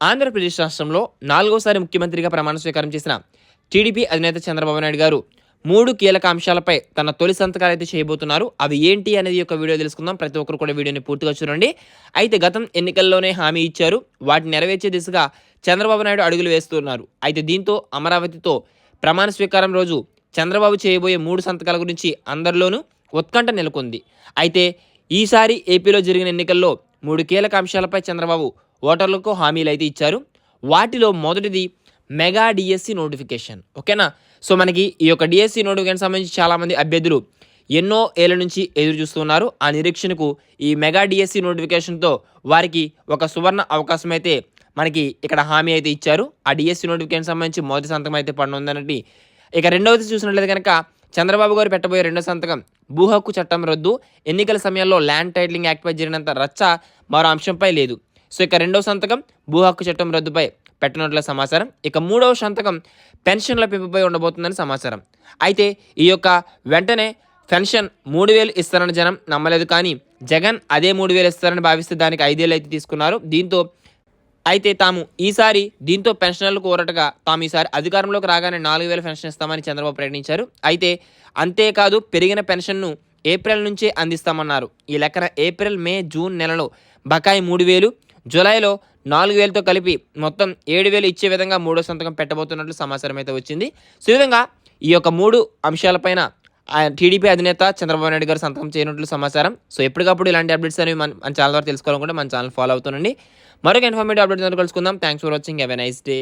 ఆంధ్రప్రదేశ్ రాష్ట్రంలో నాలుగోసారి ముఖ్యమంత్రిగా ప్రమాణ స్వీకారం చేసిన టీడీపీ అధినేత చంద్రబాబు నాయుడు గారు మూడు కీలక అంశాలపై తన తొలి సంతకాలు అయితే చేయబోతున్నారు. అవి ఏంటి అనేది ఒక వీడియో తెలుసుకుందాం. ప్రతి ఒక్కరు కూడా వీడియోని పూర్తిగా చూడండి. అయితే గతం ఎన్నికల్లోనే హామీ ఇచ్చారు. వాటిని నెరవేర్చే దిశగా చంద్రబాబు నాయుడు అడుగులు వేస్తున్నారు. అయితే దీంతో అమరావతితో ప్రమాణ స్వీకారం రోజు చంద్రబాబు చేయబోయే మూడు సంతకాల గురించి అందరిలోనూ ఉత్కంఠ నెలకొంది. అయితే ఈసారి ఏపీలో జరిగిన ఎన్నికల్లో మూడు కీలక అంశాలపై చంద్రబాబు ఓటర్లకు హామీలు అయితే ఇచ్చారు. వాటిలో మొదటిది మెగా డిఎస్సి నోటిఫికేషన్. ఓకేనా? సో మనకి ఈ యొక్క డిఎస్సి నోటిఫికేషన్ సంబంధించి చాలామంది అభ్యర్థులు ఎన్నో ఏళ్ళ నుంచి ఎదురు చూస్తున్నారు ఆ నిరీక్షణకు ఈ మెగా డిఎస్సి నోటిఫికేషన్తో వారికి ఒక సువర్ణ అవకాశం అయితే మనకి ఇక్కడ హామీ అయితే ఇచ్చారు. ఆ డిఎస్సి నోటిఫికేషన్ సంబంధించి మొదటి సంతకం అయితే పడనుందన్నట్టు ఇక రెండవది చూసినట్లయితే కనుక చంద్రబాబు గారు పెట్టబోయే రెండో సంతకం భూ హక్కు చట్టం రద్దు. ఎన్నికల సమయంలో ల్యాండ్ టైటిలింగ్ యాక్ట్పై జరిగినంత రచ్చ మరో అంశంపై లేదు. సో ఇక రెండవ సంతకం భూ హక్కు చట్టం రద్దుపై పెట్టనున్నట్ల సమాచారం. ఇక మూడవ సంతకం పెన్షన్ల పెంపుపై ఉండబోతుందని సమాచారం. అయితే ఈ యొక్క వెంటనే పెన్షన్ మూడు వేలు ఇస్తారని జనం నమ్మలేదు. కానీ జగన్ అదే మూడు వేలు ఇస్తారని భావిస్తే దానికి ఐదేళ్ళు అయితే తీసుకున్నారు. దీంతో అయితే తాము ఈసారి దీంతో పెన్షన్లు కోరటగా తాము ఈసారి అధికారంలోకి రాగానే నాలుగు వేల పెన్షన్ ఇస్తామని చంద్రబాబు ప్రకటించారు. అయితే అంతేకాదు పెరిగిన పెన్షన్ను ఏప్రిల్ నుంచే అందిస్తామన్నారు. ఈ లెక్కన ఏప్రిల్ మే జూన్ నెలలో బకాయి మూడు వేలు జూలైలో నాలుగు వేలతో కలిపి మొత్తం ఏడు వేలు ఇచ్చే విధంగా మూడో సంతకం పెట్టబోతున్నట్లు సమాచారం అయితే వచ్చింది. సో ఈ విధంగా ఈ యొక్క మూడు అంశాలపైన టీడీపీ అధినేత చంద్రబాబు నాయుడు గారు సంతకం చేయనట్లు సమాచారం. సో ఎప్పటికప్పుడు ఇలాంటి అప్డేట్స్ అనేవి మన మన ఛానల్ ద్వారా తెలుసుకోవాలనుకుంటే మన ఛానల్ ఫాలో అవుతుండండి. మరొక ఇన్ఫర్మేటివ్ అప్డేట్స్ కలుసుకుందాం. Thanks for watching have a nice day